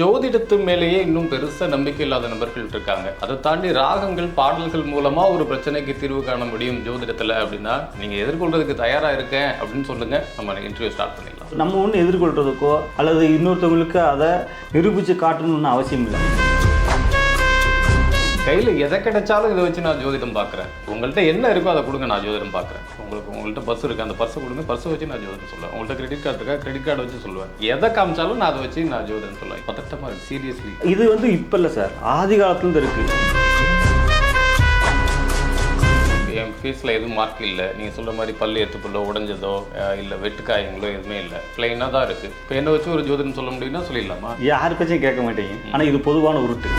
ஜோதிடத்து மேலேயே இன்னும் பெருசாக நம்பிக்கை இல்லாத நபர்கள் இருக்காங்க. அதை தாண்டி ராகங்கள் பாடல்கள் மூலமாக ஒரு பிரச்சனைக்கு தீர்வு காண முடியும் ஜோதிடத்தில் அப்படின்னா நீங்கள் எதிர்கொள்றதுக்கு தயாராக இருக்கேன் அப்படின்னு சொல்லுங்கள் நம்ம இன்டர்வியூ ஸ்டார்ட் பண்ணிடலாம். நம்ம ஒன்று எதிர்கொள்கிறதுக்கோ அல்லது இன்னொருத்தவங்களுக்கு அதை நிரூபித்து காட்டணும்னு அவசியம் இல்லை கையில எதை கிடைச்சாலும் இதை வச்சு நான் ஜோதிடம் பார்க்குறேன். உங்கள்கிட்ட என்ன இருக்கோ அதை கொடுங்க நான் ஜோதிடம் பார்க்குறேன். உங்களுக்கு உங்கள்கிட்ட பஸ் இருக்கு அந்த பர்ஸை கொடுங்க பர்ஸை வச்சு நான் ஜோதிடம் சொல்லுவேன். உங்கள்கிட்ட கிரெடிட் கார்டு இருக்கா கிரெடிட் கார்டு வச்சு சொல்லுவேன். எதை காமிச்சாலும் நான் அதை வச்சு நான் ஜோதிடம் சொல்லுவேன். பதட்டமா இருக்கு சீரியஸ்லி இது வந்து இப்போ இல்லை சார். ஆதி காலத்துலேருந்து இருக்குது என் ஃபேஸில் எதுவும் மார்க் இல்லை. நீங்கள் சொல்கிற மாதிரி பல்லு எத்து புல்லோ உடஞ்சதோ இல்லை வெட்டுக்காயங்களோ எதுவுமே இல்லை. ப்ளைனாக தான் இருக்குது இப்போ என்ன வச்சு ஒரு ஜோதிடம் சொல்ல முடியும்னா சொல்லிடலாமா? யார் பேச்சையும் கேட்க மாட்டீங்க. ஆனால் இது பொதுவான உருட்டு.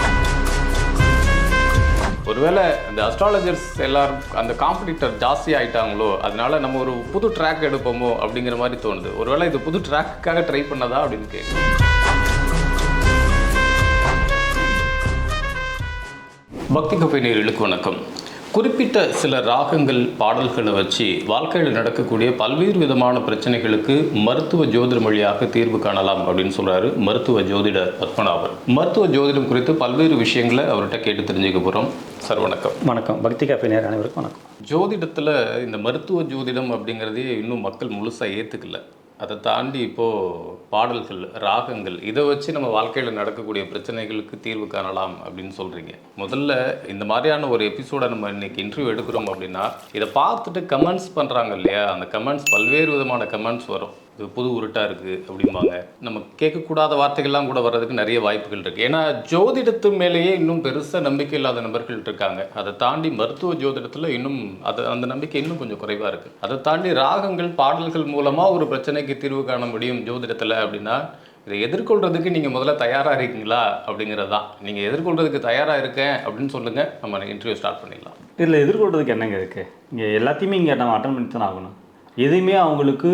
ஒருவேளை இந்த அஸ்ட்ராலஜர்ஸ் எல்லாரும் அந்த காம்படிட்டர் ஜாஸ்தி ஆயிட்டாங்களோ அதனால நம்ம ஒரு புது ட்ராக் எடுப்போமோ அப்படிங்கிற மாதிரி தோணுது. ஒருவேளை இது புது ட்ராக்குக்காக ட்ரை பண்ணதா அப்படின்னு கேட்குறேன் பக்தி கபை நேயர்களுக்கு வணக்கம். குறிப்பிட்ட சில ராகங்கள் பாடல்களை வச்சு வாழ்க்கையில் நடக்கக்கூடிய பல்வேறு விதமான பிரச்சனைகளுக்கு மருத்துவ ஜோதிடம் வழியாக தீர்வு காணலாம் அப்படின்னு சொல்றாரு மருத்துவ ஜோதிடர் பத்மநாபன் மருத்துவ ஜோதிடம் குறித்து பல்வேறு விஷயங்களை அவர்கிட்ட கேட்டு தெரிஞ்சுக்க போகிறோம் சார் வணக்கம். வணக்கம். பக்தி காஃபி நேர் அனைவருக்கும் வணக்கம். ஜோதிடத்தில் இந்த மருத்துவ ஜோதிடம் அப்படிங்கிறதே இன்னும் மக்கள் முழுசாக ஏற்றுக்கல அதை தாண்டி இப்போது பாடல்கள் ராகங்கள் இதை வச்சு நம்ம வாழ்க்கையில் நடக்கக்கூடிய பிரச்சனைகளுக்கு தீர்வு காணலாம் அப்படின்னு சொல்கிறீங்க முதல்ல இந்த மாதிரியான ஒரு எபிசோடை நம்ம இன்னைக்கு இன்டர்வியூ எடுக்கிறோம் அப்படின்னா இதை பார்த்துட்டு கமெண்ட்ஸ் பண்ணுறாங்க இல்லையா? அந்த கமெண்ட்ஸ் பல்வேறு விதமான கமெண்ட்ஸ் வரும். புது உருட்டாக இருக்குது அப்படிம்பாங்க. நம்ம கேட்கக்கூடாத வார்த்தைகள்லாம் கூட வர்றதுக்கு நிறைய வாய்ப்புகள் இருக்குது ஏன்னா ஜோதிடத்து மேலேயே இன்னும் பெருசாக நம்பிக்கை இல்லாத நபர்கள் இருக்காங்க. அதை தாண்டி மருத்துவ ஜோதிடத்தில் இன்னும் அது அந்த நம்பிக்கை இன்னும் கொஞ்சம் குறைவாக இருக்குது அதை தாண்டி ராகங்கள் பாடல்கள் மூலமாக ஒரு பிரச்சனைக்கு தீர்வு காண முடியும் ஜோதிடத்தில் அப்படின்னா இதை எதிர்கொள்றதுக்கு நீங்கள் முதல்ல தயாராக இருக்கீங்களா? அப்படிங்கிறது தான் நீங்கள் எதிர்கொள்றதுக்கு தயாராக இருக்கேன் அப்படின்னு சொல்லுங்கள் நம்ம இன்டர்வியூ ஸ்டார்ட் பண்ணிடலாம். இதில் எதிர்கொள்றதுக்கு என்னங்க இருக்குது இங்கே எல்லாத்தையுமே இங்கே நம்ம அட்டன் பண்ணி தான் ஆகணும். எதையுமே அவங்களுக்கு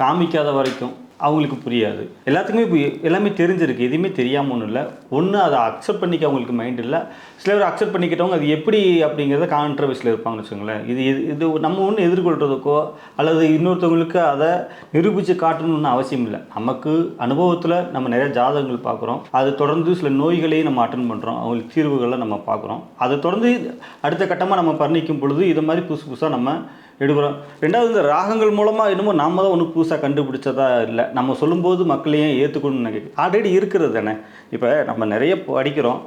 காமிக்காத வரைக்கும் அவங்களுக்கு புரியாது. எல்லாத்துக்குமே இப்போ எல்லாமே தெரிஞ்சிருக்கு. எதுவுமே தெரியாமல் ஒன்றும் இல்லை. ஒன்று அதை அக்செப்ட் பண்ணிக்க அவங்களுக்கு மைண்ட் இல்லை. சில பேர் அக்செப்ட் பண்ணிக்கிட்டவங்க அது எப்படி அப்படிங்கிறத கான்ட்ரவர்ஸில் இருப்பாங்கன்னு வச்சுக்கோங்களேன். இது இது இது நம்ம ஒன்று எதிர்கொள்கிறதுக்கோ அல்லது இன்னொருத்தவங்களுக்கு அதை நிரூபித்து காட்டணும்னு அவசியம் இல்லை. நமக்கு அனுபவத்தில் நம்ம நிறைய ஜாதகங்கள் பார்க்குறோம். அது தொடர்ந்து சில நோய்களையும் நம்ம அட்டன் பண்ணுறோம் அவங்களுக்கு தீர்வுகளை நம்ம பார்க்குறோம். அதை தொடர்ந்து அடுத்த கட்டமாக நம்ம பர்ணிக்கும் பொழுது இது மாதிரி புதுசு புதுசாக நம்ம எடுக்கிறோம் ரெண்டாவது இந்த ராகங்கள் மூலமாக என்னமோ நாம தான் ஒன்றும் புதுசாக கண்டுபிடிச்சதா இல்லை. நம்ம சொல்லும்போது மக்களையும் ஏற்றுக்கணும்னு நினைக்கிறேன். ஆல்ரெடி இருக்கிறது தானே. இப்போ நம்ம நிறைய படிக்கிறோம்.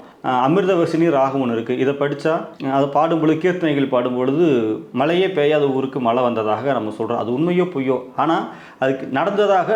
அமிர்தவசினி ராகம் ஒன்று இருக்குது இதை படித்தா அதை பாடும்பொழுது கீர்த்தனைகள் பாடும்பொழுது மழையே பெய்யாத ஊருக்கு மழை வந்ததாக நம்ம சொல்கிறோம் அது உண்மையோ பொய்யோ? ஆனால் அதுக்கு நடந்ததாக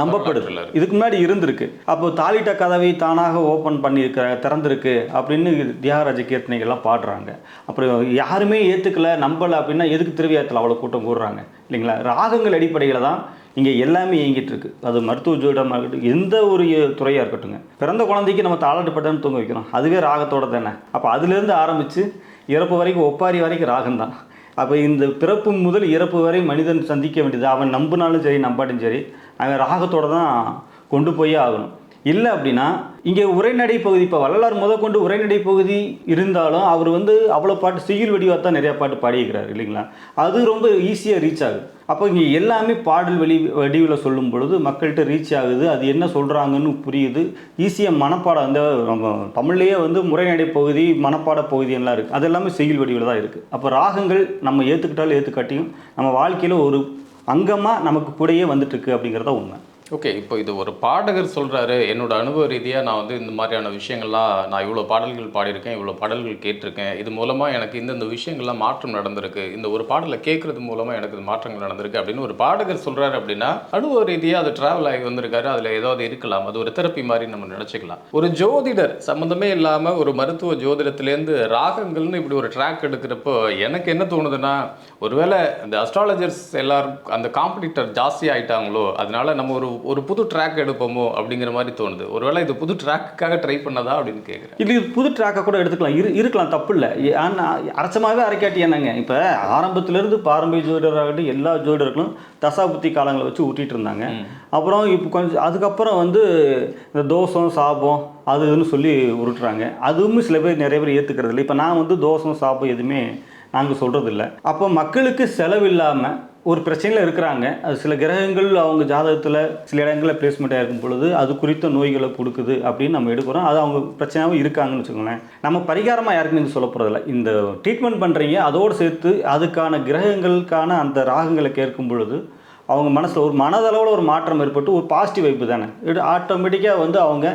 நம்பப்படுது. இதுக்கு முன்னாடி இருந்திருக்கு. அப்போ தாலிட்ட கதவை தானாக ஓப்பன் பண்ணியிருக்க திறந்திருக்கு அப்படின்னு தியாகராஜ கீர்த்தனைகள்லாம் பாடுறாங்க. அப்புறம் யாருமே ஏற்றுக்கல நம்பலை அப்படின்னா எதுக்கு திருவிழாத்தில் அவ்வளோ கூட்டம் கூடுறாங்க? இல்லைங்களா? ராகங்கள் அடிப்படையில் தான் இங்கே எல்லாமே இயங்கிட்டு இருக்கு. அது மருத்துவ ஜோடமாக இருக்கட்டும் எந்த ஒரு துறையாக இருக்கட்டுங்க பிறந்த குழந்தைக்கு நம்ம தாளாட்டு பட்டம்னு தூங்க வைக்கிறோம் அதுவே ராகத்தோட தானே. அப்போ அதுலேருந்து ஆரம்பித்து இறப்பு வரைக்கும் ஒப்பாரி வரைக்கும் ராகம் தான். அப்போ இந்த பிறப்பு முதல் இறப்பு வரை மனிதன் சந்திக்க வேண்டியது அவன் நம்பினாலும் சரி நம்பாட்டும் சரி அவன் ராகத்தோட தான் கொண்டு போயே ஆகணும். இல்லை அப்படின்னா இங்கே உரைநடை பகுதி இப்போ வள்ளலார் முத கொண்டு உரைநடை பகுதி இருந்தாலும் அவர் வந்து அவ்வளோ பாட்டு சிகில் வடிவாக தான் நிறையா பாட்டு பாடியிருக்கிறார் இல்லைங்களா? அது ரொம்ப ஈஸியாக ரீச் ஆகுது. அப்போ இங்கே எல்லாமே பாடல் வெளி வடிவில் சொல்லும் பொழுது மக்கள்கிட்ட ரீச் ஆகுது. அது என்ன சொல்கிறாங்கன்னு புரியுது. ஈஸியாக மனப்பாடம் அந்த நம்ம தமிழ்லேயே வந்து முறைநடை பகுதி மனப்பாட பகுதி எல்லாம் இருக்குது அது எல்லாமே செய்யுள் வடிவில் தான் இருக்குது அப்போ ராகங்கள் நம்ம ஏற்றுக்கிட்டாலும் ஏற்றுக்காட்டியும் நம்ம வாழ்க்கையில் ஒரு அங்கமாக நமக்கு கூடயே வந்துட்டுருக்கு அப்படிங்கிறத உண்மை. ஓகே இப்போ இது ஒரு பாடகர் சொல்கிறாரு என்னோட அனுபவ ரீதியாக நான் வந்து இந்த மாதிரியான விஷயங்கள்லாம் நான் இவ்வளோ பாடல்கள் பாடியிருக்கேன் இவ்வளோ பாடல்கள் கேட்டிருக்கேன். இது மூலமாக எனக்கு இந்தந்த விஷயங்கள்லாம் மாற்றம் நடந்திருக்கு. இந்த ஒரு பாடலை கேட்குறது மூலமாக எனக்கு இது மாற்றங்கள் நடந்திருக்கு அப்படின்னு ஒரு பாடகர் சொல்கிறாரு அப்படின்னா அனுபவ ரீதியாக அது ட்ராவல் ஆகி வந்திருக்காரு. அதில் ஏதாவது இருக்கலாம். அது ஒரு தெரப்பி மாதிரி நம்ம நினச்சிக்கலாம். ஒரு ஜோதிடர் சம்மந்தமே இல்லாமல் ஒரு மருத்துவ ஜோதிடத்துலேருந்து ராகங்கள்னு இப்படி ஒரு ட்ராக் எடுக்கிறப்போ எனக்கு என்ன தோணுதுன்னா ஒருவேளை இந்த அஸ்ட்ராலஜர்ஸ் எல்லாரும் அந்த காம்படிட்டர் ஜாஸ்தி ஆகிட்டாங்களோ அதனால நம்ம ஒரு ஒரு புது ட்ராக் எடுப்போமோ அப்படிங்கிற மாதிரி தோணுது. ஒருவேளை இது புது ட்ராக்குக்காக ட்ரை பண்ணதா அப்படின்னு கேட்குறேன் இது புது ட்ராக்கை கூட எடுத்துக்கலாம். இரு இருக்கலாம் தப்பு இல்லை. ஆனால் அரைச்சமாகவே அரைக்காட்டி என்னங்க? இப்போ ஆரம்பத்திலேருந்து பாரம்பரிய ஜோதிடராகட்டும் எல்லா ஜோதிடர்களும் தசாபுத்தி காலங்களை வச்சு ஊட்டிட்டு இருந்தாங்க. அப்புறம் இப்போ கொஞ்சம் அதுக்கப்புறம் வந்து இந்த தோஷம் சாபம் அது இதுன்னு சொல்லி உருட்டுறாங்க. அதுவும் சில பேர் நிறைய பேர் ஏற்றுக்கிறது இல்லை. இப்போ நான் வந்து தோஷம் சாபம் எதுவுமே நாங்கள் சொல்கிறது இல்லை அப்போ மக்களுக்கு செலவில்லாமல் ஒரு பிரச்சனையில் இருக்கிறாங்க. அது சில கிரகங்கள் அவங்க ஜாதகத்தில் சில இடங்களில் பிளேஸ்மெண்ட் ஆகிருக்கும் பொழுது அது குறித்த நோய்களை கொடுக்குது அப்படின்னு நம்ம எடுக்கிறோம். அது அவங்க பிரச்சனையாகவும் இருக்காங்கன்னு வச்சுக்கோங்களேன். நம்ம பரிகாரமாக யாருக்குமே இது சொல்ல போகிறதில்ல இந்த ட்ரீட்மெண்ட் பண்ணுறீங்க அதோடு சேர்த்து அதுக்கான கிரகங்களுக்கான அந்த ராகங்களை கேட்கும் பொழுது அவங்க மனசில் ஒரு மனதளவில் ஒரு மாற்றம் ஏற்பட்டு ஒரு பாசிட்டிவ் வைப்பு தானே. ஆட்டோமேட்டிக்காக வந்து அவங்க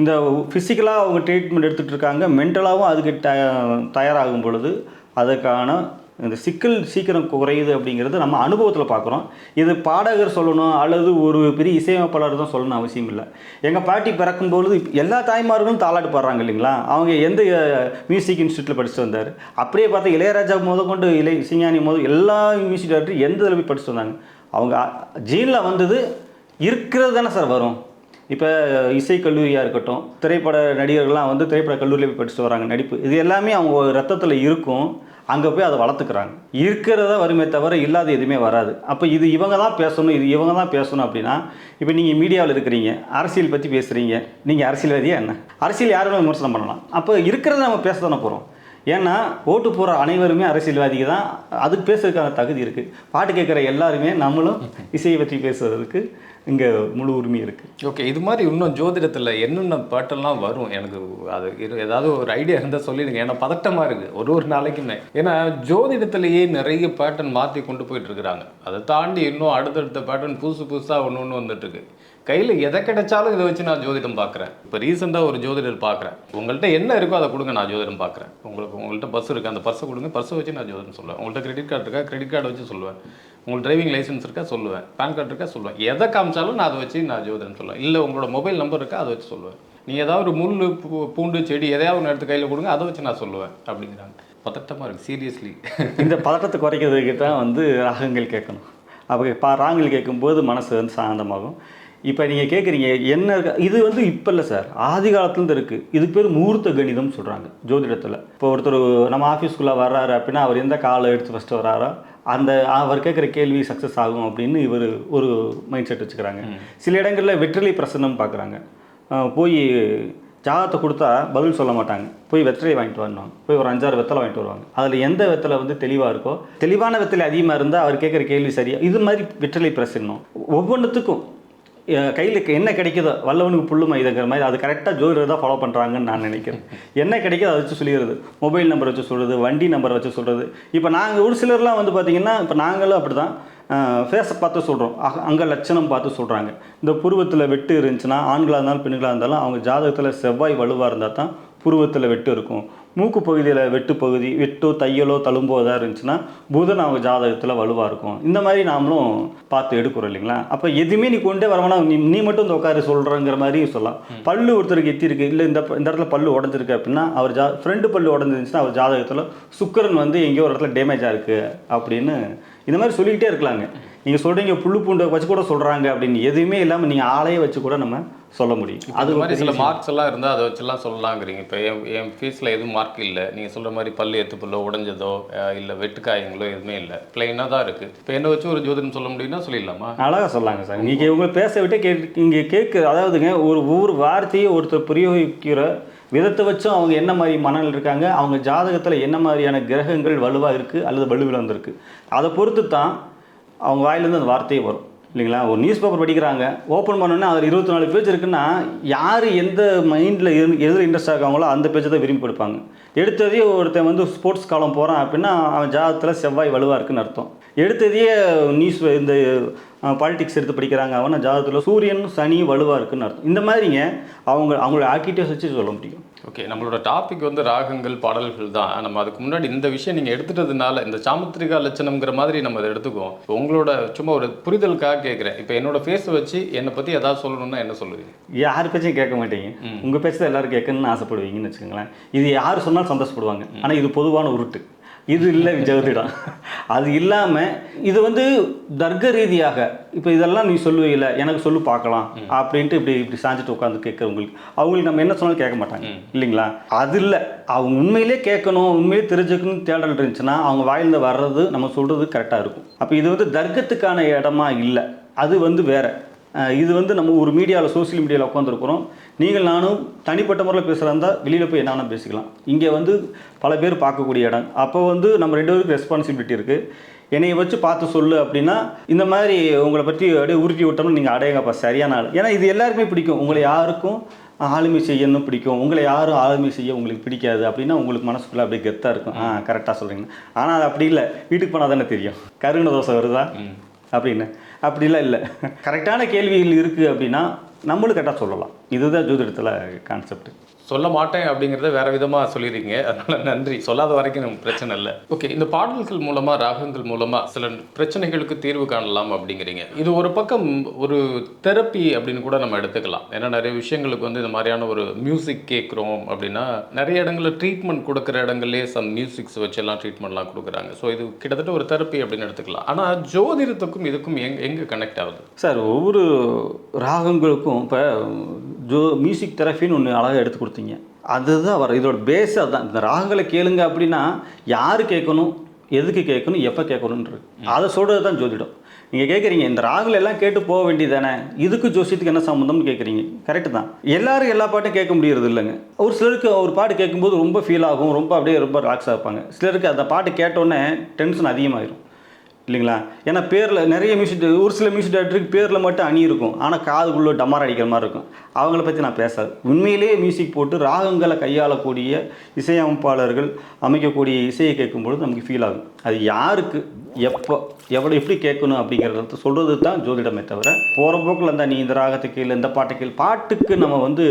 இந்த ஃபிசிக்கலாக அவங்க ட்ரீட்மெண்ட் எடுத்துகிட்டு இருக்காங்க. மென்டலாகவும் அதுக்கு த தயாராகும் பொழுது அதுக்கான இந்த சிக்கல் சீக்கிரம் குறையுது அப்படிங்கிறது நம்ம அனுபவத்தில் பார்க்குறோம் இது பாடகர் சொல்லணும் அல்லது ஒரு பெரிய இசையமைப்பாளர் தான் சொல்லணும் அவசியம் இல்லை. எங்கள் பாட்டி பிறக்கும்பொழுது எல்லா தாய்மார்களும் தாளாட்டு பாடுறாங்க இல்லைங்களா? அவங்க எந்த மியூசிக் இன்ஸ்டியூட்டில் படிச்சுட்டு வந்தார். அப்படியே பார்த்தா இளையராஜா முத கொண்டு இளைய சிங்கானி முத எல்லா மியூசிக் டேரக்டர் எந்த இதில் போய் படிச்சுட்டு வந்தாங்க? அவங்க ஜீனில் வந்தது இருக்கிறது தானே சார் வரும். இப்போ இசை கல்லூரியாக இருக்கட்டும் திரைப்பட நடிகர்கள்லாம் வந்து திரைப்பட கல்லூரியில் போய் படிச்சுட்டு வராங்க நடிப்பு. இது எல்லாமே அவங்க ரத்தத்தில் இருக்கும் அங்கே போய் அதை வளர்த்துக்கிறாங்க. இருக்கிறத வருமே தவிர இல்லாத எதுவுமே வராது. அப்போ இது இவங்க தான் பேசணும் இது இவங்க தான் பேசணும் அப்படின்னா இப்போ நீங்கள் மீடியாவில் இருக்கிறீங்க அரசியல் பற்றி பேசுகிறீங்க நீங்கள் அரசியல்வாதியா என்ன? அரசியல் யாருமே விமர்சனம் பண்ணலாம். அப்போ இருக்கிறத நம்ம பேச தானே போகிறோம் ஏன்னா ஓட்டு போகிற அனைவருமே அரசியல்வாதிக்கு தான் அதுக்கு பேசுறதுக்கான தகுதி இருக்குது பாட்டு கேட்குற எல்லாருமே நம்மளும் இசையை பற்றி பேசுவதற்கு இங்கே முழு உரிமை இருக்குது ஓகே இது மாதிரி இன்னும் ஜோதிடத்தில் என்னென்ன பாட்டெல்லாம் வரும்? எனக்கு அது ஏதாவது ஒரு ஐடியா இருந்தால் சொல்லிடுங்க. ஏன்னா பதட்டமாக இருக்குது ஒரு ஒரு நாளைக்குமே. ஏன்னா ஜோதிடத்திலேயே நிறைய பேட்டர்ன் மாற்றி கொண்டு போயிட்டுருக்குறாங்க அதை தாண்டி இன்னும் அடுத்தடுத்த பேட்டர்ன் புதுசு புதுசாக ஒன்று ஒன்று வந்துட்டுருக்கு கையில் எதை கிடைச்சாலும் இதை வச்சு நான் ஜோதிடம் பார்க்குறேன் இப்போ ரீசெண்டாக ஒரு ஜோதிடர் பார்க்குறேன் உங்கள்கிட்ட என்ன இருக்கோ அதை கொடுங்க நான் ஜோதிடம் பார்க்குறேன் உங்களுக்கு உங்கள்கிட்ட பஸ் இருக்குது அந்த பஸ்ஸை கொடுங்க. பஸ்ஸை வச்சு நான் ஜோதிடம் சொல்லுவேன். உங்கள்கிட்ட கிரெடிட் கார்டு இருக்கா? கிரெடிட் கார்டு வச்சு சொல்லுவேன். உங்களுக்கு டிரைவிங் லைசன்ஸ் இருக்கா சொல்லுவேன். பேன் கார்டு இருக்கா சொல்லுவேன். எதை காமிச்சாலும் நான் அதை வச்சு நான் ஜோதிடம் சொல்லுவேன். இல்லை உங்களோட மொபைல் நம்பர் இருக்கா அதை வச்சு சொல்லுவேன். நீங்கள் ஏதாவது ஒரு முள் பூ- பூண்டு செடி எதையாவது ஒன்று எடுத்து கையில் கொடுங்க அதை வச்சு நான் சொல்லுவேன் அப்படிங்கிறாங்க. பதட்டமாக இருக்குது சீரியஸ்லி இந்த பதட்டத்தை குறைக்கிறதுக்கு தான் வந்து ராகங்கள் கேட்கணும். அப்போ பா ராகங்கள் கேட்கும்போது மனசு வந்து சாந்தமாகும். இப்போ நீங்கள் கேட்குறீங்க என்ன இருக்கா? இது வந்து இப்போ இல்லை சார். ஆதி காலத்துலேருந்து இருக்குது இதுக்கு பேர் முகூர்த்த கணிதம் சொல்கிறாங்க ஜோதிடத்தில். இப்போ ஒருத்தர் நம்ம ஆஃபீஸ்க்குள்ளே வர்றாரு அப்படின்னா அவர் எந்த காலை எடுத்து ஃபஸ்ட்டு வர்றாரோ அந்த அவர் கேட்குற கேள்வி சக்ஸஸ் ஆகும் அப்படின்னு இவர் ஒரு மைண்ட் செட் வச்சுக்கிறாங்க சில இடங்களில் வெற்றிலை பிரசன்னம் பார்க்குறாங்க. போய் ஜாதகத்தை கொடுத்தா பதில் சொல்ல மாட்டாங்க. போய் வெத்தலை வாங்கிட்டு வரணும். போய் ஒரு அஞ்சாறு வெத்தலை வாங்கிட்டு வருவாங்க. அதில் எந்த வெத்தலை வந்து தெளிவாக இருக்கோ தெளிவான வெத்தலை அதிகமாக இருந்தால் அவர் கேட்குற கேள்வி சரியா இது மாதிரி வெற்றலை பிரசன்னம் ஒவ்வொன்றுத்துக்கும் கையில் என்ன கிடைக்குதோ வல்லவனுக்கு புல்லுமா இதுங்கிற மாதிரி அது கரெக்டாக ஜோதிடர் தான் ஃபாலோ பண்ணுறாங்கன்னு நான் நினைக்கிறேன். என்ன கிடைக்குதோ அதை வச்சு சொல்லிடுறது. மொபைல் நம்பர் வச்சு சொல்கிறது வண்டி நம்பர் வச்சு சொல்கிறது இப்போ நாங்கள் ஒரு சிலர்லாம் வந்து பார்த்திங்கன்னா இப்போ நாங்களும் அப்படி தான் ஃபேஸை பார்த்து சொல்கிறோம் அங்கே லட்சணம் பார்த்து சொல்கிறாங்க இந்த புருவத்தில் வெட்டு இருந்துச்சுன்னா ஆண்களாக இருந்தாலும் பெண்களாக இருந்தாலும் அவங்க ஜாதகத்தில் செவ்வாய் வலுவாக இருந்தால் தான் புருவத்தில் வெட்டு இருக்கும். மூக்கு பகுதியில் வெட்டு பகுதி வெட்டோ தையலோ தழும்போ எதாவது இருந்துச்சுன்னா புதன் அவங்க ஜாதகத்தில் வலுவாக இருக்கும். இந்த மாதிரி நாமளும் பார்த்து எடுக்கிறோம் இல்லைங்களா? அப்போ எதுவுமே நீ கொண்டே வரவேணா நீ நீ மட்டும் இந்த உட்காரு சொல்கிறங்கிற மாதிரி சொல்லலாம். பல்லு ஒருத்தருக்கு எத்தி இருக்கு. இல்லை இந்த இந்த இடத்துல பல்லு உடஞ்சிருக்கு அப்படின்னா அவர் ஜா ஃப்ரெண்டு பல்லு உடஞ்சிருந்துச்சுன்னா அவர் ஜாதகத்தில் சுக்கிரன் வந்து எங்கேயோ ஒரு இடத்துல டேமேஜாக இருக்குது அப்படின்னு இந்த மாதிரி சொல்லிக்கிட்டே இருக்கலாங்க. நீங்கள் சொல்கிறீங்க புல்லு பூண்டை வச்சு கூட சொல்கிறாங்க அப்படின்னு எதுவுமே இல்லாமல் நீங்கள் ஆளையே வச்சு கூட நம்ம சொல்ல முடியும். அது மாதிரி சில மார்க்ஸ் எல்லாம் இருந்தால் அதை வச்செல்லாம் சொல்லலாங்கிறீங்க. இப்போ என் என் ஃபீஸில் எதுவும் மார்க் இல்லை. நீங்கள் சொல்கிற மாதிரி பல்லு எத்து பல்லோ உடஞ்சதோ இல்லை வெட்டுக்காயங்களோ எதுவுமே இல்லை. பிளைனாக தான் இருக்குது இப்போ என்ன வச்சு ஒரு ஜோதிடம் சொல்ல முடியும்னா சொல்லிடலாமா? அழகாக சொல்லாங்க சார். நீங்கள் இவங்க பேச விட்டே கேட்டு இங்கே கேட்க அதாவதுங்க ஒரு ஒவ்வொரு வார்த்தையை ஒருத்தர் பிரயோகிக்கிற விதத்தை வச்சும் அவங்க என்ன மாதிரி மனநிலை இருக்காங்க அவங்க ஜாதகத்தில் என்ன மாதிரியான கிரகங்கள் வலுவாக இருக்குது அல்லது வலுவிழந்திருக்கு. அதை பொறுத்து தான் அவங்க வாயிலேருந்து அந்த வார்த்தையே வரும். இல்லைங்களா? ஒரு நியூஸ் பேப்பர் படிக்கிறாங்க. ஓப்பன் பண்ணோன்னே அதில் இருபத்தி நாலு பேஜ் இருக்குன்னா யார் எந்த மைண்டில் எதில் இன்ட்ரெஸ்ட் ஆகாங்களோ அந்த பேஜை தான் விரும்பி படிப்பாங்க எடுத்ததே ஒருத்தன் வந்து ஸ்போர்ட்ஸ் காலம் போகிறான் அப்படின்னா அவன் ஜாதகத்தில் செவ்வாய் வலுவாக இருக்குன்னு அர்த்தம். எடுத்ததையே நியூஸ் இந்த பாலிடிக்ஸ் எடுத்து படிக்கிறாங்க. அவனா ஜாதகத்தில் சூரியன் சனி வலுவாக இருக்குன்னு அர்த்தம். இந்த மாதிரிங்க அவங்க அவங்களோட ஆக்கிட்டே வச்சு சொல்ல முடியும். ஓகே நம்மளோட டாபிக் வந்து ராகங்கள் பாடல்கள் தான். நம்ம அதுக்கு முன்னாடி இந்த விஷயம் நீங்கள் எடுத்துட்டதுனால இந்த சாமுத்திரிகா லட்சணம்ங்கிற மாதிரி நம்ம அதை எடுத்துக்குவோம். இப்போ உங்களோட சும்மா ஒரு புரிதலுக்காக கேட்குறேன் இப்போ என்னோட ஃபேஸை வச்சு என்னை பற்றி ஏதாவது சொல்லணும்னா என்ன சொல்லுவீங்க? யார் பேச்சையும் கேட்க மாட்டீங்க. உங்கள் பேச்சு தான் எல்லாரும் கேட்கணும்னு ஆசைப்படுவீங்கன்னு வச்சுக்கோங்களேன். இது யார் சொன்னாலும் சந்தோஷப்படுவாங்க. ஆனால் இது பொதுவான உருட்டு. இது இல்லை ஜோதிடம் அது இல்லாமல் இது வந்து தர்க்க ரீதியாக இப்போ இதெல்லாம் நீ சொல்லுவீல எனக்கு சொல்லு பார்க்கலாம் அப்படின்ட்டு இப்படி இப்படி சாஞ்சிட்டு உட்காந்து கேட்குறவங்களுக்கு அவங்களுக்கு நம்ம என்ன சொன்னாலும் கேட்க மாட்டாங்க இல்லைங்களா? அது இல்லை. அவங்க உண்மையிலே கேட்கணும் உண்மையிலே தெரிஞ்சுக்கணும்னு தேடல் இருந்துச்சுன்னா அவங்க வாயிலிருந்து வர்றது நம்ம சொல்கிறது கரெக்டாக இருக்கும். அப்போ இது வந்து தர்க்கத்துக்கான இடமா இல்லை. அது வந்து வேற. இது வந்து நம்ம ஒரு மீடியாவில் சோஷியல் மீடியாவில் உட்காந்துருக்குறோம் நீங்கள் நானும் தனிப்பட்ட முறையில் பேசுகிறதா இருந்தால் வெளியில் போய் என்ன வேணால் பேசிக்கலாம். இங்கே வந்து பல பேர் பார்க்கக்கூடிய இடம். அப்போ வந்து நம்ம ரெண்டு பேருக்கு ரெஸ்பான்சிபிலிட்டி இருக்குது என்னைய வச்சு பார்த்து சொல்லு அப்படின்னா இந்த மாதிரி உங்களை பற்றி அப்படியே உருட்டி விட்டோம்னா நீங்கள் அடையங்கப்பா சரியான ஆள். ஏன்னா இது எல்லாருக்குமே பிடிக்கும். உங்களை யாருக்கும் ஆளுமை செய்யணும் பிடிக்கும். உங்களை யாரும் ஆளுமை செய்ய உங்களுக்கு பிடிக்காது அப்படின்னா உங்களுக்கு மனசுக்குள்ளே அப்படியே கெத்தாக இருக்கும். ஆ கரெக்டாக சொல்கிறீங்க ஆனால் அது அப்படி இல்லை. வீட்டுக்கு போனால் தானே தெரியும். கருண தோசை வருதா? அப்படின்னு. அப்படிலாம் இல்லை. கரெக்டான கேள்விகள் இருக்குது அப்படின்னா நம்மளும் கரெக்டாக சொல்லலாம். இதுதான் ஜோதிடத்தில் கான்செப்ட் சொல்ல மாட்டேன் அப்படிங்கிறத வேற விதமாக சொல்லியிருக்கீங்க அதனால நன்றி. சொல்லாத வரைக்கும் நமக்கு பிரச்சனை இல்லை. ஓகே இந்த பாடல்கள் மூலமாக ராகங்கள் மூலமாக சில பிரச்சனைகளுக்கு தீர்வு காணலாம் அப்படிங்கிறீங்க. இது ஒரு பக்கம் ஒரு தெரப்பி அப்படின்னு கூட நம்ம எடுத்துக்கலாம். ஏன்னா நிறைய விஷயங்களுக்கு வந்து இந்த மாதிரியான ஒரு மியூசிக் கேட்குறோம் அப்படின்னா நிறைய இடங்களில் ட்ரீட்மெண்ட் கொடுக்குற இடங்கள்லேயே சம் மியூசிக்ஸ் வச்செல்லாம் ட்ரீட்மெண்ட்லாம் கொடுக்குறாங்க. ஸோ இது கிட்டத்தட்ட ஒரு தெரப்பி அப்படின்னு எடுத்துக்கலாம். ஆனால் ஜோதிடத்துக்கும் இதுக்கும் எங்க எங்கே கனெக்ட் ஆகுது? சார் ஒவ்வொரு ராகங்களுக்கும் இப்போ ஜோ மியூசிக் தெரப்பின்னு ஒன்று அழகாக எடுத்து கொடுத்தீங்க. அதுதான் வர இதோட பேஸ் அதுதான் இந்த ராகங்களை கேளுங்க அப்படின்னா யார் கேட்கணும் எதுக்கு கேட்கணும் எப்போ கேட்கணுன்றது அதை சொல்கிறது தான் ஜோதிடம். நீங்கள் கேட்குறீங்க இந்த ராகுல எல்லாம் கேட்டு போக வேண்டியதானே? இதுக்கு ஜோசியத்துக்கு என்ன சம்மந்தம்னு கேட்குறீங்க? கரெக்டு தான். எல்லாரும் எல்லா பாட்டும் கேட்க முடியறது இல்லைங்க. ஒரு சிலருக்கு ஒரு பாட்டு கேட்கும்போது ரொம்ப ஃபீல் ஆகும். ரொம்ப அப்படியே ரொம்ப ரிலாக்ஸாக இருப்பாங்க. சிலருக்கு அந்த பாட்டு கேட்டோன்னே டென்ஷன் அதிகமாகிடும் இல்லைங்களா? ஏன்னா பேரில் நிறைய மியூசிக் ஒரு சில மியூசிக் டேரக்டருக்கு பேரில் மட்டும் அணி இருக்கும். ஆனால் காதுக்குள்ளே டமார் அடிக்கிற மாதிரி இருக்கும். அவங்கள பற்றி நான் பேசாது. உண்மையிலேயே மியூசிக் போட்டு ராகங்களை கையாளக்கூடிய இசையமைப்பாளர்கள் அமைக்கக்கூடிய இசையை கேட்கும்பொழுது நமக்கு ஃபீல் ஆகும். அது யாருக்கு எப்போ எவ்வளோ எப்படி கேட்கணும் அப்படிங்கிறத சொல்கிறது தான் ஜோதிடமே தவிர போகிற போக்கில் இருந்தால் நீ இந்த ராகத்துக்கு இல்லை இந்த பாட்டு பாட்டுக்கு நம்ம வந்து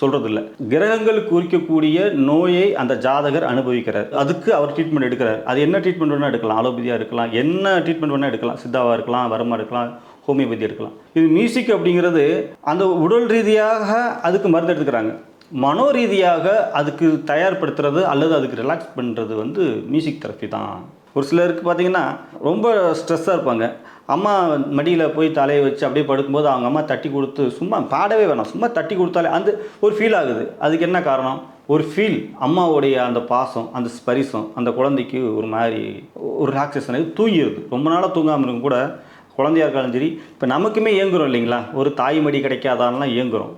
சொல்கிறது இல்லை கிரகங்கள் குறிக்கக்கூடிய நோயை அந்த ஜாதகர் அனுபவிக்கிறார். அதுக்கு அவர் ட்ரீட்மெண்ட் எடுக்கிறார். அது என்ன ட்ரீட்மெண்ட் வேணால் எடுக்கலாம். அலோபதியாக இருக்கலாம். என்ன ட்ரீட்மெண்ட் வேணால் எடுக்கலாம். சித்தாவாக இருக்கலாம் வரமாக இருக்கலாம் ஹோமியோபதி எடுக்கலாம் இது மியூசிக் அப்படிங்கிறது அந்த உடல் ரீதியாக அதுக்கு மருந்து எடுத்துக்கிறாங்க. மனோ ரீதியாக அதுக்கு தயார்படுத்துறது அல்லது அதுக்கு ரிலாக்ஸ் பண்ணுறது வந்து மியூசிக் தெரப்பி தான். ஒரு சிலருக்கு பார்த்தீங்கன்னா ரொம்ப ஸ்ட்ரெஸ்ஸாக இருப்பாங்க. அம்மா மடியில் போய் தலையை வச்சு அப்படியே படுக்கும்போது அவங்க அம்மா தட்டி கொடுத்து சும்மா பாடவே வேணாம். சும்மா தட்டி கொடுத்தாலே அந்த ஒரு ஃபீல் ஆகுது. அதுக்கு என்ன காரணம்? ஒரு ஃபீல் அம்மாவுடைய அந்த பாசம் அந்த ஸ்பரிசம் அந்த குழந்தைக்கு ஒரு மாதிரி ஒரு ரிலாக்ஸேஷன் தூங்கிடுது ரொம்ப நாளாக தூங்காமல் இருக்கும் கூட குழந்தையா இருக்காலும் சரி இப்போ நமக்குமே இயங்குறோம் இல்லைங்களா? ஒரு தாய்மடி கிடைக்காதான்லாம் இயங்குறோம்.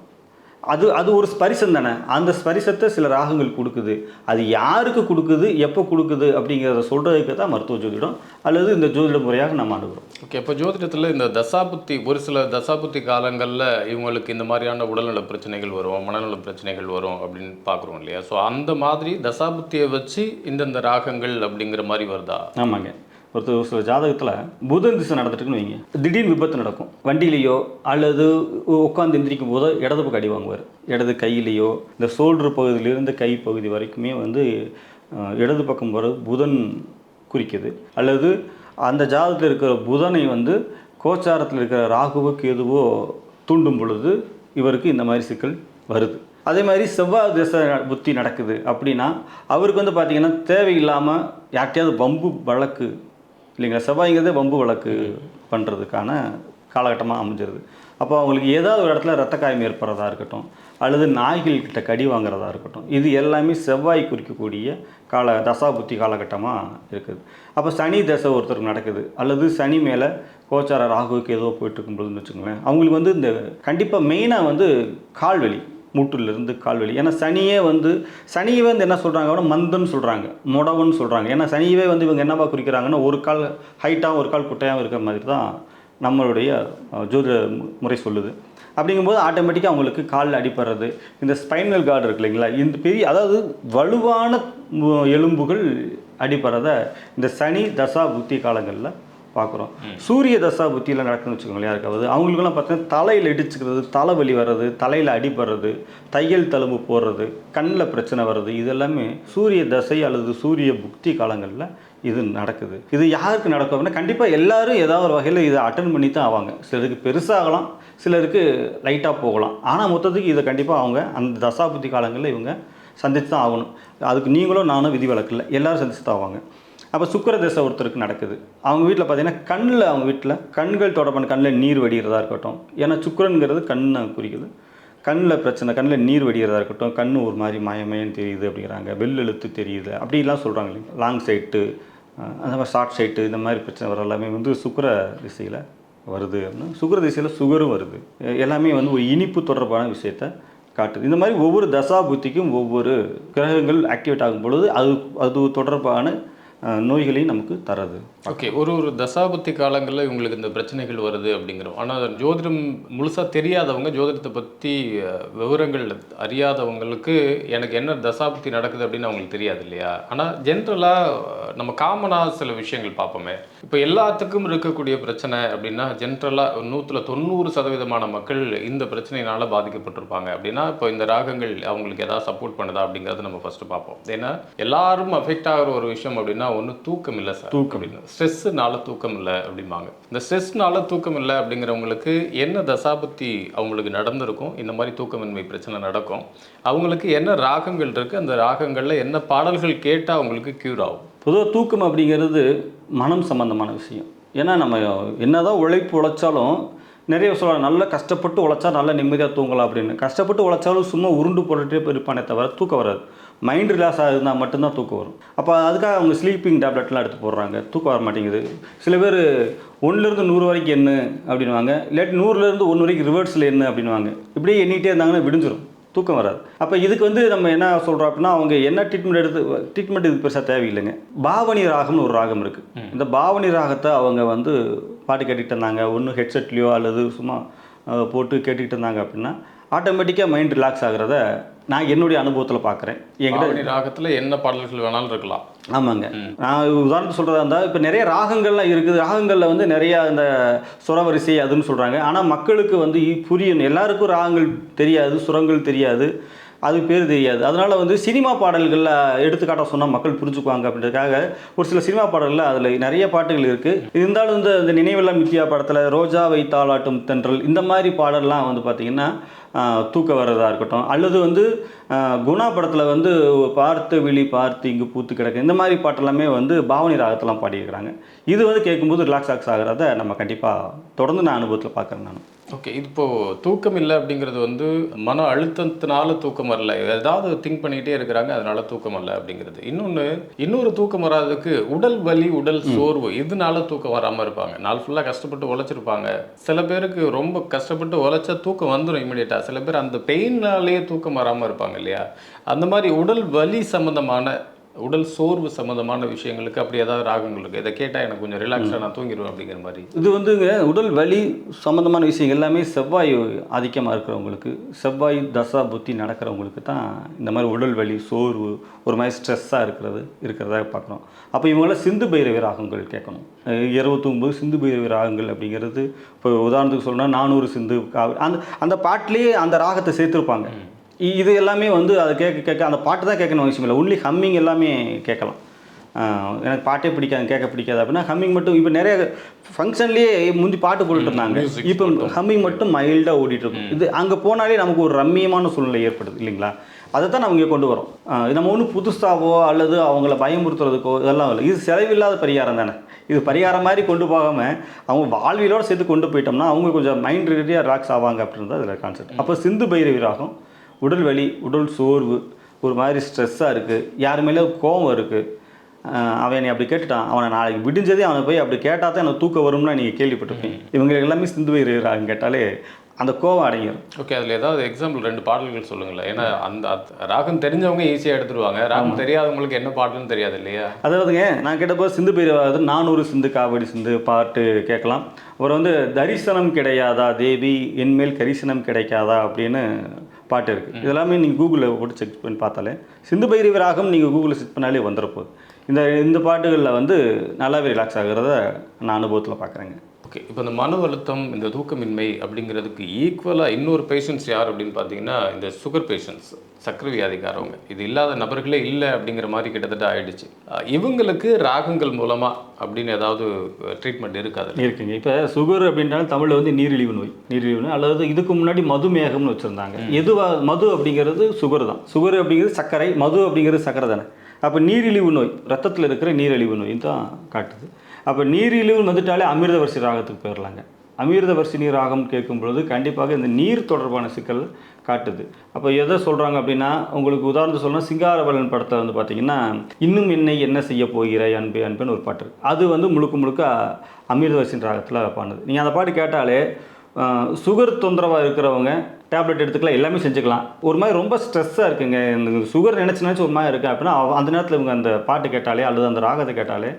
அது அது ஒரு ஸ்பரிசம் தானே. அந்த ஸ்பரிசத்தை சில ராகங்கள் கொடுக்குது. அது யாருக்கு கொடுக்குது எப்போ கொடுக்குது அப்படிங்கிறத சொல்கிறதுக்கு தான் மருத்துவ ஜோதிடம் அல்லது இந்த ஜோதிட முறையாக நம்ம அணுகிறோம். ஓகே இப்போ ஜோதிடத்தில் இந்த தசாபுத்தி ஒரு சில தசாபுத்தி காலங்களில் இவங்களுக்கு இந்த மாதிரியான உடல்நல பிரச்சனைகள் வரும் மனநல பிரச்சனைகள் வரும் அப்படின்னு பார்க்குறோம் இல்லையா? ஸோ அந்த மாதிரி தசாபுத்தியை வச்சு இந்தந்த ராகங்கள் அப்படிங்கிற மாதிரி வருதா? ஆமாங்க. ஒருத்தர் ஒரு சில ஜாதகத்தில் புதன் திசை நடந்துட்டுருக்குன்னு வைங்க. திடீர்னு விபத்து நடக்கும். வண்டியிலையோ அல்லது உட்காந்து எந்திரிக்கும் போதோ இடது பக்கம் அடி வாங்குவார். இடது கையிலையோ இந்த சோல்டர் பகுதியிலிருந்து கை பகுதி வரைக்குமே வந்து இடது பக்கம் வர புதன் குறிக்குது. அல்லது அந்த ஜாதகத்தில் இருக்கிற புதனை வந்து கோச்சாரத்தில் இருக்கிற ராகுவோ கேதுவோ தூண்டும் பொழுது இவருக்கு இந்த மாதிரி சிக்கல் வருது. அதே மாதிரி செவ்வாய் திசை புத்தி நடக்குது அப்படின்னா அவருக்கு வந்து பார்த்தீங்கன்னா தேவையில்லாமல் யார்கிட்டயாவது பம்பு வழக்கு இல்லைங்களா? செவ்வாய்ங்கிறதே வம்பு வழக்கு பண்ணுறதுக்கான காலகட்டமாக அமைஞ்சிருது. அப்போ அவங்களுக்கு ஏதாவது ஒரு இடத்துல ரத்த காயம் ஏற்படுறதா இருக்கட்டும் அல்லது நாய்கள் கிட்ட கடி வாங்குறதா இருக்கட்டும் இது எல்லாமே செவ்வாய் குறிக்கக்கூடிய கால தசாபுத்தி காலகட்டமாக இருக்குது. அப்போ சனி தசை ஒருத்தருக்கு நடக்குது அல்லது சனி மேலே கோச்சார ராகுவுக்கு ஏதோ போயிட்டு இருக்கும்போதுன்னு வச்சுக்கோங்களேன் அவங்களுக்கு வந்து இந்த கண்டிப்பாக மெயினாக வந்து கால்வலி. மூட்டுலேருந்து கால்வலி ஏன்னா சனியே வந்து சனியே வந்து என்ன சொல்கிறாங்க மந்தன்னு சொல்கிறாங்க முடவன்னு சொல்கிறாங்க ஏன்னா சனியவே வந்து இவங்க என்னவா குறிக்கிறாங்கன்னா ஒரு கால் ஹைட்டாகவும் ஒரு கால் குட்டையாகவும் இருக்கிற மாதிரி தான் நம்மளுடைய ஜோதிட முறை சொல்லுது. அப்படிங்கும்போது ஆட்டோமேட்டிக்காக அவங்களுக்கு காலில் அடிப்படுறது இந்த ஸ்பைனல் கார்டு இருக்கு இல்லைங்களா இந்த பெரிய அதாவது வலுவான மு- எலும்புகள் அடிப்படுறத இந்த சனி தசா புத்தி காலங்களில் பார்க்குறோம். சூரிய தசா புத்தியில் நடக்குதுன்னு வச்சுக்கோங்களேன் யாருக்காவது அவங்களுக்குலாம் பார்த்தீங்கன்னா தலையில் இடிச்சுக்கிறது தலைவலி வர்றது தலையில் அடிபடுறது தையல் தழும்பு போடுறது கண்ணில் பிரச்சனை வர்றது இதெல்லாமே சூரிய தசை அல்லது சூரிய புக்தி காலங்களில் இது நடக்குது. இது யாருக்கு நடக்கும் அப்படின்னா கண்டிப்பாக எல்லாரும் ஏதாவது ஒரு வகையில் இதை அட்டன் பண்ணி தான் ஆவாங்க. சிலருக்கு பெருசாகலாம் சிலருக்கு லைட்டாக போகலாம். ஆனால் மொத்தத்துக்கு இதை கண்டிப்பாக அவங்க அந்த தசாபுத்தி காலங்களில் இவங்க சந்தித்து தான் ஆகணும். அதுக்கு நீங்களும் நானும் விதி இல்லை. எல்லோரும் சந்திச்சு தான் ஆவாங்க. அப்போ சுக்கிர தசை ஒருத்தருக்கு நடக்குது. அவங்க வீட்டில் பார்த்தீங்கன்னா கண்ணில் அவங்க வீட்டில் கண்கள் தொடர்பான கண்ணில் நீர் வடிகிறதா இருக்கட்டும். ஏன்னா சுக்கரனுங்கிறது கண்ணை குறிக்குது. கண்ணில் பிரச்சனை கண்ணில் நீர் வடிகிறதா இருக்கட்டும். கண் ஒரு மாதிரி மயமயம் தெரியுது அப்படிங்கிறாங்க. வெள் எழுத்து தெரியுது. அப்படிலாம் சொல்கிறாங்க இல்லைங்களா? லாங் சைட்டு அந்த மாதிரி ஷார்ட் சைட்டு இந்த மாதிரி பிரச்சனை வர எல்லாமே வந்து சுக்கிர திசையில் வருது அப்படின்னா சுக்கர திசையில் சுகரும் வருது. எல்லாமே வந்து ஒரு இனிப்பு தொடர்பான விஷயத்த காட்டுது. இந்த மாதிரி ஒவ்வொரு தசா புத்திக்கும் ஒவ்வொரு கிரகங்கள் ஆக்டிவேட் ஆகும் பொழுது அது அது தொடர்பான நோய்களையும் நமக்கு தரது. ஓகே ஒரு ஒரு தசாபத்தி காலங்களில் இவங்களுக்கு இந்த பிரச்சனைகள் வருது அப்படிங்கிறோம் ஆனால் ஜோதிடம் முழுசாக தெரியாதவங்க ஜோதிடத்தை பற்றி விவரங்கள் அறியாதவங்களுக்கு எனக்கு என்ன தசாபத்தி நடக்குது அப்படின்னு அவங்களுக்கு தெரியாது இல்லையா? ஆனால் ஜென்ரலாக நம்ம காமனாக சில விஷயங்கள் பார்ப்போமே. இப்போ எல்லாத்துக்கும் இருக்கக்கூடிய பிரச்சனை அப்படின்னா ஜென்ரலாக நூற்றில் தொண்ணூறு சதவீதமான மக்கள் இந்த பிரச்சனையினால் பாதிக்கப்பட்டிருப்பாங்க. அப்படின்னா இப்போ இந்த ராகங்கள் அவங்களுக்கு ஏதாவது சப்போர்ட் பண்ணுதா அப்படிங்கிறத நம்ம ஃபஸ்ட்டு பார்ப்போம். ஏன்னா எல்லாரும் அஃபெக்ட் ஆகிற ஒரு விஷயம் அப்படின்னா ஒன்று தூக்கம் இல்லை சார். தூக்கம். அப்படின்னு ஸ்ட்ரெஸ்ஸுனால தூக்கம் இல்லை அப்படிம்பாங்க. இந்த ஸ்ட்ரெஸ்னால தூக்கம் இல்லை அப்படிங்கிறவங்களுக்கு என்ன தசாபத்தி அவங்களுக்கு நடந்திருக்கும்? இந்த மாதிரி தூக்கமின்மை பிரச்சனை நடக்கும். அவங்களுக்கு என்ன ராகங்கள் இருக்குது அந்த ராகங்களில் என்ன பாடல்கள் கேட்டால் அவங்களுக்கு க்யூர் ஆகும். பொதுவாக தூக்கம் அப்படிங்கிறது மனம் சம்பந்தமான விஷயம். ஏன்னா நம்ம என்னதான் உழைப்பு உழைச்சாலும் நிறைய சொல்ல நல்லா கஷ்டப்பட்டு உழைச்சா நல்லா நிம்மதியாக தூங்கலாம் அப்படின்னு. கஷ்டப்பட்டு உழைச்சாலும் சும்மா உருண்டு போட்டுட்டே இருப்பானே தவிர தூக்கம் வராது. மைண்ட் ரிலாக்ஸ் ஆகுதுன்னா மட்டும்தான் தூக்கம் வரும். அப்போ அதுக்காக அவங்க ஸ்லீப்பிங் டேப்லெட்லாம் எடுத்து போடுறாங்க. தூக்கம் வர மாட்டேங்குது. சில பேர் ஒன்றுலேருந்து நூறு வரைக்கும் என்ன அப்படின்வாங்க இல்லாட்டி நூறுலேருந்து ஒன்று வரைக்கும் ரிவர்ஸில் என்ன அப்படின்வாங்க இப்படியே எண்ணிகிட்டே இருந்தாங்கன்னா விடிஞ்சிரும். தூக்கம் வராது. அப்போ இதுக்கு வந்து நம்ம என்ன சொல்கிறோம் அப்படின்னா அவங்க என்ன ட்ரீட்மெண்ட் எடுத்து ட்ரீட்மெண்ட் இது பெருசாக தேவையில்லைங்க. பாவனி ராகம்னு ஒரு ராகம் இருக்குது இந்த பாவனி ராகத்தை அவங்க வந்து பாட்டு கேட்டுக்கிட்டு இருந்தாங்க. ஒன்று ஹெட்செட்லேயோ அல்லது சும்மா போட்டு கேட்டுக்கிட்டு இருந்தாங்க அப்படின்னா ஆட்டோமேட்டிக்காக மைண்ட் ரிலாக்ஸ் ஆகுறத நான் என்னுடைய அனுபவத்தில் பார்க்குறேன் என்கிட்ட ராகத்தில் என்ன பாடல்கள் வேணாலும் இருக்கலாம். ஆமாங்க. நான் உதாரணத்துக்கு சொல்கிறதா இருந்தால் இப்போ நிறைய ராகங்கள்லாம் இருக்குது. ராகங்களில் வந்து நிறையா இந்த சுரவரிசை அதுன்னு சொல்கிறாங்க ஆனால் மக்களுக்கு வந்து புரியணும். எல்லாருக்கும் ராகங்கள் தெரியாது சுரங்கள் தெரியாது. அது பேர் தெரியாது. அதனால் வந்து சினிமா பாடல்களில் எடுத்துக்காட்ட சொன்னால் மக்கள் புரிஞ்சுக்குவாங்க அப்படின்றதுக்காக ஒரு சில சினிமா பாடல்களில் அதில் நிறைய பாட்டுகள் இருக்குது இருந்தாலும் இந்த இந்த நினைவெல்லாம் மித்தியா படத்தில் ரோஜா வைத்தாலாட்டும் தென்றல் இந்த மாதிரி பாடல்லாம் வந்து பார்த்திங்கன்னா தூக்க தூக்கம் இருக்கட்டும். அல்லது வந்து குணா படத்தில் வந்து பார்த்து விழி பார்த்து இங்கு பூத்து கிடக்கு. இந்த மாதிரி பாட்டெல்லாமே வந்து பாவனி ராகத்தெல்லாம் பாடியிருக்கிறாங்க. இது வந்து கேட்கும்போது ரிலாக்ஸ் ஆக்ஸ் ஆகிறத நம்ம கண்டிப்பாக தொடர்ந்து நான் அனுபவத்தில் பார்க்குறேன் நான். ஓகே இப்போ தூக்கம் இல்லை அப்படிங்கிறது வந்து மன அழுத்தத்தினால தூக்கம் வரல. ஏதாவது திங்க் பண்ணிக்கிட்டே இருக்கிறாங்க அதனால தூக்கம் வரல அப்படிங்கிறது. இன்னொன்று இன்னொரு தூக்கம் வராததுக்கு உடல் வலி உடல் சோர்வு இதனால தூக்கம் வராமல் இருப்பாங்க? நாள் ஃபுல்லாக கஷ்டப்பட்டு உழைச்சிருப்பாங்க. சில பேருக்கு ரொம்ப கஷ்டப்பட்டு உழைச்சா தூக்கம் வந்துடும் இமீடியட்டாக சில பேர் அந்த பெயின்னாலேயே தூக்கம் வராமல் இருப்பாங்க இல்லையா? அந்த மாதிரி உடல் வலி சம்மந்தமான உடல் சோர்வு சம்மந்தமான விஷயங்களுக்கு அப்படி ஏதாவது ராகங்கள் இருக்குது இதை கேட்டால் எனக்கு கொஞ்சம் ரிலாக்ஸாக நான் தூங்கிடுவேன் அப்படிங்கிற மாதிரி. இது வந்துங்க உடல் வலி சம்மந்தமான விஷயம் எல்லாமே செவ்வாய் ஆதிக்கமாக இருக்கிறவங்களுக்கு செவ்வாய் தசா புத்தி நடக்கிறவங்களுக்கு தான் இந்த மாதிரி உடல் வலி சோர்வு ஒரு மாதிரி ஸ்ட்ரெஸ்ஸாக இருக்கிறது இருக்கிறதா பார்க்குறோம் அப்போ இவங்களாம் சிந்து பைரவி ராகங்கள் கேட்கணும். இரவு தூங்கும்போது சிந்து பைரவி ராகங்கள் அப்படிங்கிறது இப்போ உதாரணத்துக்கு சொல்லணும்னா நானூறு சிந்து அந்த அந்த பாட்டிலேயே அந்த ராகத்தை சேர்த்துருப்பாங்க. இது எல்லாமே வந்து அதை கேட்க கேட்க அந்த பாட்டு தான் கேட்கணும் அவசியம் இல்லை. ஒன்லி ஹம்மிங் எல்லாமே கேட்கலாம். எனக்கு பாட்டே பிடிக்காது கேட்க பிடிக்காது. அப்படின்னா ஹம்மிங் மட்டும் இப்போ நிறைய ஃபங்க்ஷன்லேயே முந்தி பாட்டு போட்டுட்டு இருந்தாங்க. இப்போ ஹம்மிங் மட்டும் மைல்டாக ஓடிட்டு இருக்கும் இது அங்கே போனாலே நமக்கு ஒரு ரம்மியமான சூழ்நிலை ஏற்படுது இல்லைங்களா? அதை தான் நம்ம இங்கே கொண்டு வரோம். நம்ம ஒன்றும் புதுசாவோ அல்லது அவங்கள பயமுறுத்துறதுக்கோ இதெல்லாம் இல்லை. இது செலவில்லாத பரிகாரம் தானே. இது பரிகாரம் மாதிரி கொண்டு போகாமல் அவங்க வாழ்வியலோட சேர்த்து கொண்டு போயிட்டோம்னா அவங்க கொஞ்சம் மைண்ட் ரீதியாக ரிலாக்ஸ் ஆவாங்க அப்படின்றது அதில் கான்செப்ட் அப்போ சிந்து பைரவி ராகம் உடல் வலி உடல் சோர்வு ஒரு மாதிரி ஸ்ட்ரெஸ்ஸாக இருக்குது யார் மேலே கோவம் இருக்குது அவன் என்னை அப்படி கேட்டுட்டான். அவனை நாளைக்கு விடிஞ்சதே அவனை போய் அப்படி கேட்டால் தான் எனக்கு தூக்கம் வரும்னா நீங்கள் கேள்விப்பட்டிருப்பீங்க. இவங்க எல்லாமே சிந்து ராகம் கேட்டாலே அந்த கோவம் அடங்கிடும் ஓகே அதில் ஏதாவது எக்ஸாம்பிள் ரெண்டு பாடல்கள் சொல்லுங்களேன். ஏன்னா அந்த ராகம் தெரிஞ்சவங்க ஈஸியாக எடுத்துருவாங்க. ராகம் தெரியாதவங்களுக்கு என்ன பாட்டுன்னு தெரியாது இல்லையா? அதாவதுங்க நான் கேட்டப்போ சிந்து பைரவாவது நானூறு சிந்து காவடி சிந்து பாட்டு கேட்கலாம். அப்புறம் வந்து தரிசனம் கிடையாதா தேவி? என்மேல் கரிசனம் கிடைக்காதா? அப்படின்னு பாட்டு இருக்குது இதெல்லாமே நீங்கள் கூகுளில் போட்டு செக் பண்ணி பார்த்தாலே சிந்து பைரவி ராகம் நீங்கள் கூகுளில் செக் பண்ணாலே வந்துட போகுது இந்த இந்த பாட்டுகளில் வந்து நல்லாவே ரிலாக்ஸ் ஆகுறத நான் அனுபவத்தில் பார்க்குறேங்க ஓகே இப்போ இந்த மன அழுத்தம் இந்த தூக்கமின்மை அப்படிங்கிறதுக்கு ஈக்குவலாக இன்னொரு பேஷண்ட்ஸ் யார் அப்படின்னு பார்த்தீங்கன்னா இந்த சுகர் பேஷண்ட்ஸ் சக்கரை வியாதிக்காரவங்க இது இல்லாத நபர்களே இல்லை அப்படிங்கிற மாதிரி கிட்டத்தட்ட ஆயிடுச்சு. இவங்களுக்கு ராகங்கள் மூலமாக அப்படின்னு ஏதாவது ட்ரீட்மெண்ட் இருக்காது இருக்குங்க. இப்போ சுகர் அப்படின்றாலும் தமிழில் வந்து நீரிழிவு நோய் நீரிழிவு நோய் அல்லது இதுக்கு முன்னாடி மதுமேகம்னு வச்சுருந்தாங்க. எதுவா மது அப்படிங்கிறது சுகர் தான். சுகர் அப்படிங்கிறது சர்க்கரை மது அப்படிங்கிறது சர்க்கரை தானே. அப்போ நீரிழிவு நோய் ரத்தத்தில் இருக்கிற நீரிழிவு நோய் தான் காட்டுது. அப்போ நீரிழிவு வந்துட்டாலே அமிர்தவர்சி ராகத்துக்கு போயிடலாங்க அமிர்தவர்ஷினி ராகம் கேட்கும் பொழுது கண்டிப்பாக இந்த நீர் தொடர்பான சிக்கல் காட்டுது. அப்போ எதை சொல்கிறாங்க அப்படின்னா உங்களுக்கு உதாரணத்துக்கு சொல்லணும் சிங்காரவலன் படத்தை வந்து பார்த்தீங்கன்னா இன்னும் என்னை என்ன செய்ய போகிறாய் அன்பே அன்பேன்னு ஒரு பாட்டு அது வந்து முழுக்க முழுக்க அமிர்தவசின் ராகத்தில் பாடுது நீங்கள் அந்த பாட்டு கேட்டாலே சுகர் தொந்தரவாக இருக்கிறவங்க டேப்லெட் எடுத்துக்கலாம் எல்லாமே செஞ்சுக்கலாம். ஒரு மாதிரி ரொம்ப ஸ்ட்ரெஸ்ஸாக இருக்குங்க. இந்த சுகர் நினச்சி நினச்சி ஒரு மாதிரி இருக்குது அப்படின்னா அந்த நேரத்தில் இவங்க அந்த பாட்டு கேட்டாலே அல்லது அந்த ராகத்தை கேட்டாலே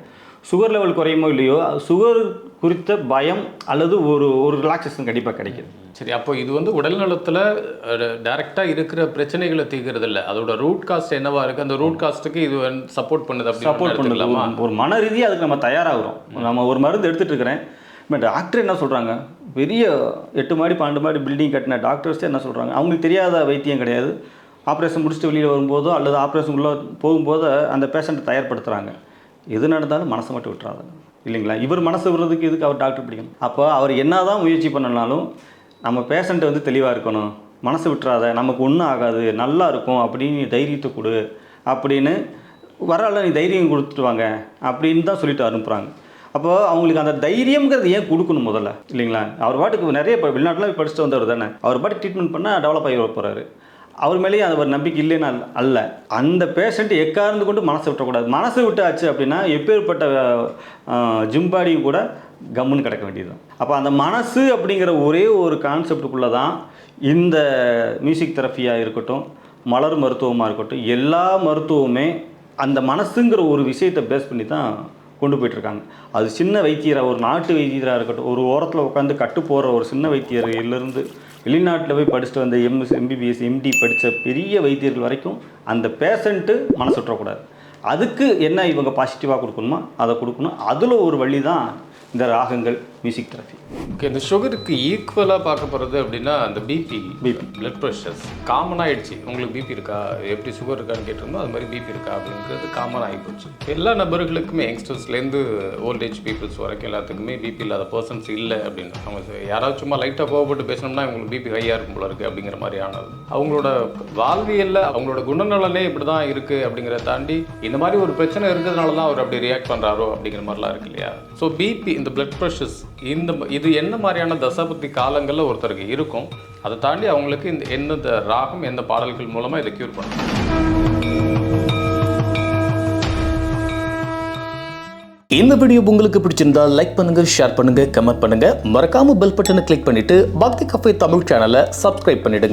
சுகர் லெவல் குறையுமோ இல்லையோ சுகர் குறித்த பயம் அல்லது ஒரு ஒரு ரிலாக்ஸேஷன் கண்டிப்பாக கிடைக்குது. சரி அப்போ இது வந்து உடல் நலத்தில் டைரெக்டாக இருக்கிற பிரச்சனைகளை தீர்க்கிறது இல்லை. அதோட ரூட் காஸ்ட் என்னவா இருக்குது அந்த ரூட் காஸ்ட்டுக்கு இது சப்போர்ட் பண்ணுது அப்படின்னு சப்போர்ட் எடுத்துக்கலாமா? ஒரு- மன ரீதியாக அதுக்கு நம்ம தயாராகிறோம். நம்ம ஒரு மருந்து எடுத்துகிட்டு இருக்கிறேன். இப்போ டாக்டர் என்ன சொல்கிறாங்க பெரிய எட்டு மாடி பன்னெண்டு மாடி பில்டிங் கட்டின டாக்டர்ஸ் என்ன சொல்கிறாங்க அவங்களுக்கு தெரியாத வைத்தியம் கிடையாது. ஆப்ரேஷன் முடிச்சுட்டு வெளியில் வரும்போதோ அல்லது ஆப்ரேஷன் உள்ள போகும்போது அந்த பேஷண்ட்டை தயார்படுத்துகிறாங்க எது நடந்தாலும் மனசை மட்டும் விட்டுறாங்க இல்லைங்களா? இவர் மனசு விடுறதுக்கு எதுக்கு அவர் டாக்டர் பிடிக்கணும்? அப்போ அவர் என்ன தான் முயற்சி பண்ணனாலும் நம்ம பேஷண்ட்டை வந்து தெளிவாக இருக்கணும். மனசு விட்டுறாத நமக்கு ஒன்றும் ஆகாது நல்லா இருக்கும் அப்படின்னு தைரியத்தை கொடு அப்படின்னு வரால நீ தைரியம் கொடுத்துட்டு வாங்க அப்படின்னு தான் சொல்லிட்டு அனுப்புகிறாங்க அப்போ அவங்களுக்கு அந்த தைரியம்ங்கிறது ஏன் கொடுக்கணும் முதல்ல? இல்லைங்களா? அவர் பாட்டுக்கு நிறைய இப்போ வெளிநாட்டில் படிச்சுட்டு வந்தவர் தானே. அவர் பாட்டு ட்ரீட்மெண்ட் பண்ணால் டெவலப் ஆகி போகிறாரு அவர் மேலேயும் அது ஒரு நம்பிக்கை இல்லைன்னு அல்ல- அந்த பேஷண்ட் எக்கார்ந்து கொண்டு மனசை விட்டக்கூடாது. மனசை விட்டாச்சு அப்படின்னா எப்பேற்பட்ட ஜிம்பாடியும் கூட கம்முன்னு கிடக்க வேண்டியது அப்போ அந்த மனசு அப்படிங்கிற ஒரே ஒரு கான்செப்டுக்குள்ளே தான் இந்த மியூசிக் தெரப்பியாக இருக்கட்டும் மலர் மருத்துவமாக இருக்கட்டும் எல்லா மருத்துவமே அந்த மனசுங்கிற ஒரு விஷயத்தை பேஸ் பண்ணி தான் கொண்டு போயிட்டுருக்காங்க. அது சின்ன வைத்தியராக ஒரு நாட்டு வைத்தியராக இருக்கட்டும் ஒரு ஓரத்தில் உட்காந்து கட்டு போகிற ஒரு சின்ன வைத்தியர்லேருந்து வெளிநாட்டில் போய் படிச்சுட்டு வந்த எம்எஸ் எம்பிபிஎஸ் எம்டி படித்த பெரிய வைத்தியர்கள் வரைக்கும் அந்த பேஷண்ட்டு மனசு விட்டுறக்கூடாது அதுக்கு என்ன இவங்க பாசிட்டிவாக கொடுக்கணுமோ? அதை கொடுக்கணும். அதில் ஒரு வழி தான் இந்த ராகங்கள். மியூசிக் தெரப்பி ஓகே இந்த சுகருக்கு ஈக்குவலாக பார்க்க போகிறது அப்படின்னா அந்த BP BP blood pressures common ஆயிடுச்சு. உங்களுக்கு பிபி இருக்கா? எப்படி சுகர் இருக்கான்னு கேட்டிருந்தோம். அது மாதிரி பிபி இருக்கா அப்படிங்கிறது காமன் ஆகி போச்சு. எல்லா நபர்களுக்குமே யங்ஸ்டர்ஸ்லேருந்து ஓல்டேஜ் பீப்புள்ஸ் வரைக்கும் எல்லாத்துக்குமே பிபி இல்லாத பர்சன்ஸ் இல்லை அப்படின்னு. அவங்க யாராவது சும்மா லைட்டாக கோவப்பட்டு பேசினோம்னா இவங்களுக்கு பிபி ஹையாக இருக்கும் போல இருக்குது அப்படிங்கிற மாதிரியானது அவங்களோட வாழ்வியலில் அவங்களோட குணநலனே இப்படி தான் இருக்குது அப்படிங்கிறத தாண்டி இந்த மாதிரி ஒரு பிரச்சனை இருக்கிறதுனால தான் அவர் அப்படி ரியாக்ட் பண்ணுறாரோ அப்படிங்கிற மாதிரிலாம் இருக்கு இல்லையா? ஸோ பிபி இந்த பிளட் ப்ரெஷர்ஸ் இந்த இது என்ன மாதிரியான தசாபுத்தி காலங்களில் ஒருத்தருக்கு இருக்கும் அதை தாண்டி அவங்களுக்கு இந்த எந்த ராகம் எந்த பாடல்கள் மூலமாக இதை க்யூர் பண்ணும் இந்த வீடியோ உங்களுக்கு பிடிச்சிருந்தா லைக் பண்ணுங்க ஷேர் பண்ணுங்க கமெண்ட் பண்ணுங்க. மறக்காம பெல் பட்டனை கிளிக் பண்ணிட்டு பக்தி கஃபே தமிழ் சேனலை சப்ஸ்கிரைப் பண்ணிடுங்க.